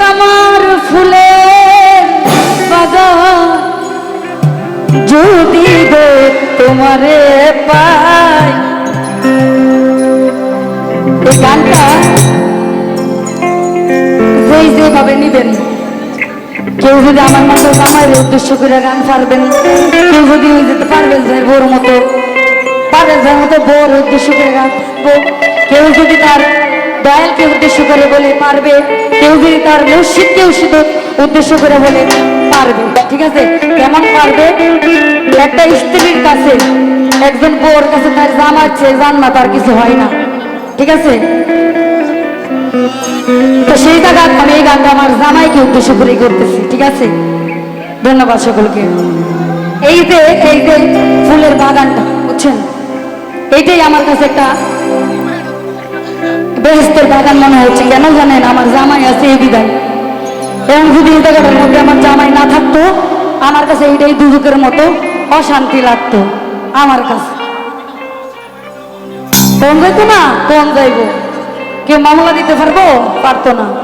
কামার ফুলে যদি দে তোমারে পাই গানটা যেই নিবেন, কেউ যদি আমার মতো আমার উদ্দেশ্য করে গান পারবেন কেউ যদি যেতে পারবেন বোর মতো মতো বোর উদ্দেশ্য করে গান। কেউ যদি তার দয়ালকে উদ্দেশ্য করে বলে পারবে যদি তার মসজিদকে উদ্দেশ্য উদ্দেশ্য করে বলে, পারবে। ঠিক আছে? কেমন পারবে? একটা স্ত্রীর কাছে, একজন বোর কাছে তার জামাচ্ছে জানমা তার কিছু হয় না। ঠিক আছে? তো সেই জায়গা আমি এই গানটা আমার জামাইকে উদ্দেশ্য করে করতেছি, ঠিক আছে? ধন্যবাদ সকলকে। এই যে এই যে ফুলের বাগানটা, বুঝছেন? এইটাই আমার কাছে একটা বেহেস্তের বাগান মনে হচ্ছে কেন জানেন? আমার জামাই আছে এই বিদায়। এবং যদি জায়গাটার মধ্যে আমার জামাই না থাকতো, আমার কাছে এইটাই দুদুকের মতো অশান্তি লাগতো আমার কাছে। কোন যাইতো না? কোন যাইব। কেউ মামলা দিতে পারব? পারতো না।